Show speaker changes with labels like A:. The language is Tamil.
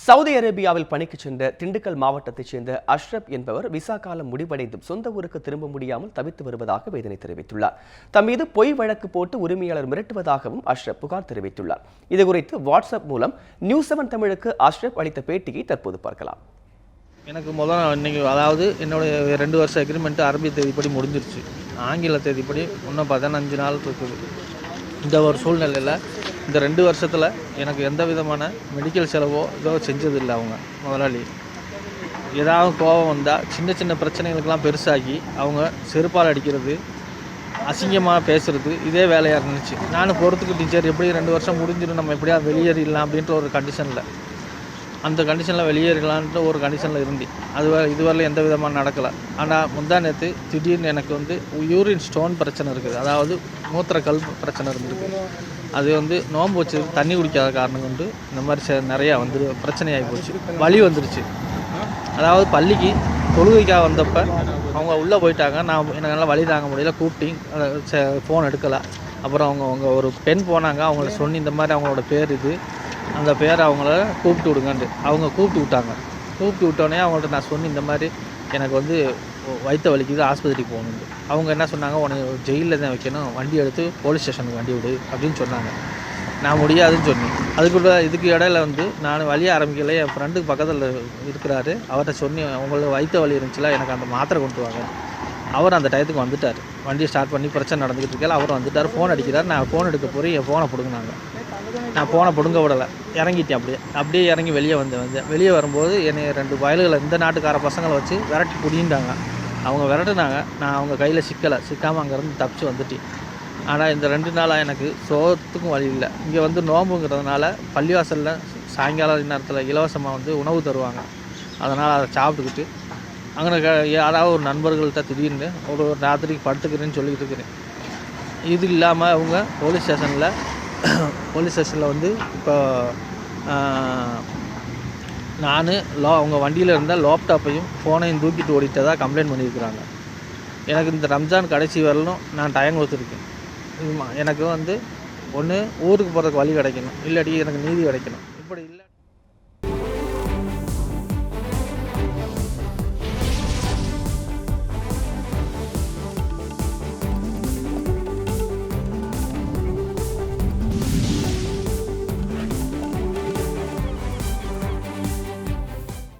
A: சவுதி அரேபியாவில் பணிக்கு சென்ற திண்டுக்கல் மாவட்டத்தைச் சேர்ந்த அஷ்ரப் என்பவர் விசா காலம் முடிவடைந்தும் சொந்த ஊருக்கு திரும்ப முடியாமல் தவித்து வருவதாக வேதனை தெரிவித்துள்ளார். தம் மீது பொய் வழக்கு போட்டு உரிமையாளர் மிரட்டுவதாகவும் அஷ்ரப் புகார் தெரிவித்துள்ளார். இதுகுறித்து வாட்ஸ்அப் மூலம் நியூஸ் செவன் தமிழுக்கு அஷ்ரப் அளித்த பேட்டியை தற்போது பார்க்கலாம்.
B: எனக்கு முதல் இன்னைக்கு அதாவது என்னுடைய ரெண்டு வருஷம் அக்ரிமெண்ட் அரபிய தேதிப்படி முடிஞ்சிருச்சு. ஆங்கில தேதிப்படி இன்னும் பதினஞ்சு நாள் இருக்குது. இந்த ஒரு சூழ்நிலையில் இந்த ரெண்டு வருஷத்தில் எனக்கு எந்த விதமான மெடிக்கல் செலவோ இதோ செஞ்சதில்லை அவங்க முதலாளி. ஏதாவது கோபம் வந்தால் சின்ன சின்ன பிரச்சனைகளுக்கெல்லாம் பெருசாகி அவங்க செருப்பால் அடிக்கிறது அசிங்கமாக பேசுகிறது இதே வேலையாக இருந்துச்சு. நானும் பொறுத்துக்கிட்டு டீச்சர் எப்படி ரெண்டு வருஷம் முடிஞ்சிடும் நம்ம எப்படியா வெளியேறிடலாம் அப்படின்ற ஒரு கண்டிஷனில் அந்த கண்டிஷனில் வெளியேறலான்ட்டு ஒரு கண்டிஷனில் இருந்து. அது வ- எந்த விதமாக நடக்கலை. ஆனால் முந்தா நேற்று திடீர்னு எனக்கு வந்து யூரின் ஸ்டோன் பிரச்சனை இருக்குது. அதாவது மூத்திர கல் பிரச்சனை இருந்திருக்கு. அது வந்து நோன்பு வச்சு தண்ணி குடிக்காத காரணம் கொண்டு இந்த மாதிரி ச- நிறையா வந்து பிரச்சனையாகி போச்சு. வலி வந்துருச்சு. அதாவது பள்ளிக்கு தொழுகைக்காக வந்தப்போ அவங்க உள்ளே போயிட்டாங்க. நான் எனக்கு நல்லா வழி தாங்க முடியல. கூப்பிட்டு ஃபோன் எடுக்கலை. அப்புறம் அவங்க அவங்க ஒரு பெண் போனாங்க. அவங்கள சொன்னி இந்த மாதிரி அவங்களோட பேர் இது. அந்த பேரை அவங்கள கூப்பிட்டு விடுங்கன்ட்டு. அவங்க கூப்பிட்டு விட்டாங்க. கூப்பிட்டு விட்டோடனே அவங்கள்ட்ட நான் சொன்னி இந்த மாதிரி எனக்கு வந்து வயிற்று வலிக்குது ஆஸ்பத்திரிக்கு போகணுண்டு அவங்க என்ன சொன்னாங்க உனக்கு ஜெயிலில் தான் வைக்கணும். வண்டி எடுத்து போலீஸ் ஸ்டேஷனுக்கு வண்டி விடு அப்படின்னு சொன்னாங்க. நான் முடியாதுன்னு சொன்னேன். அதுக்குள்ள இதுக்கு இடையில வந்து நான் வழி ஆரம்பிக்கல. என் ஃப்ரெண்டுக்கு பக்கத்தில் இருக்கிறாரு. அவர்கிட்ட சொன்னி உங்களுக்கு வயிற்று வலி இருந்துச்சுல எனக்கு அந்த மாத்திரை கொண்டு வாங்க. அவர் அந்த டயத்துக்கு வந்துட்டார். வண்டியை ஸ்டார்ட் பண்ணி பிரச்சனை நடந்துக்கிட்டு இருக்கல அவர் வந்துட்டார். ஃபோன் அடிக்கிறார். நான் ஃபோன் எடுக்க போகிறேன் என் ஃபோனை பிடுங்கினாங்க. நான் போன பிடுங்க விடலை. இறங்கிட்டேன் அப்படியே. அப்படியே இறங்கி வெளியே வந்து வந்தேன் வெளியே வரும்போது என்னை ரெண்டு வயல்களை இந்த நாட்டுக்கார பசங்களை வச்சு விரட்டி பிடிந்தாங்க அவங்க விரட்டுனாங்க. நான் அவங்க கையில் சிக்கலை. சிக்காமல் அங்கேருந்து தப்பிச்சு வந்துட்டேன். ஆனால் இந்த ரெண்டு நாளாக எனக்கு சோத்துக்கும் வழி இல்லை. இங்கே வந்து நோம்புங்கிறதுனால பள்ளிவாசலில் சாயங்கால நேரத்தில் இலவசமாக வந்து உணவு தருவாங்க. அதனால் அதை சாப்பிட்டுக்கிட்டு அங்கே க- யாராவது ஒரு நண்பர்கள்ட்ட திடீர்னு ஒரு ஒரு ராத்திரிக்கு படுத்துக்கிறேன்னு சொல்லிக்கிட்டு இருக்கிறேன். இது இல்லாமல் அவங்க போலீஸ் ஸ்டேஷனில் போலீஸ் ஸ்டேஷனில் வந்து இப்போ நான் லோ அவங்க வண்டியில் இருந்த லேப்டாப்பையும் ஃபோனையும் தூக்கிட்டு ஓடிட்டதாக கம்ப்ளைண்ட் பண்ணியிருக்கிறாங்க. எனக்கு இந்த ரம்ஜான் கடைசி வரலும் நான் டயம் கொடுத்துருக்கேன் எனக்கு வந்து ஒன்று ஊருக்கு போகிறதுக்கு வழி கிடைக்கணும். இல்லாட்டி எனக்கு நீதி கிடைக்கணும்.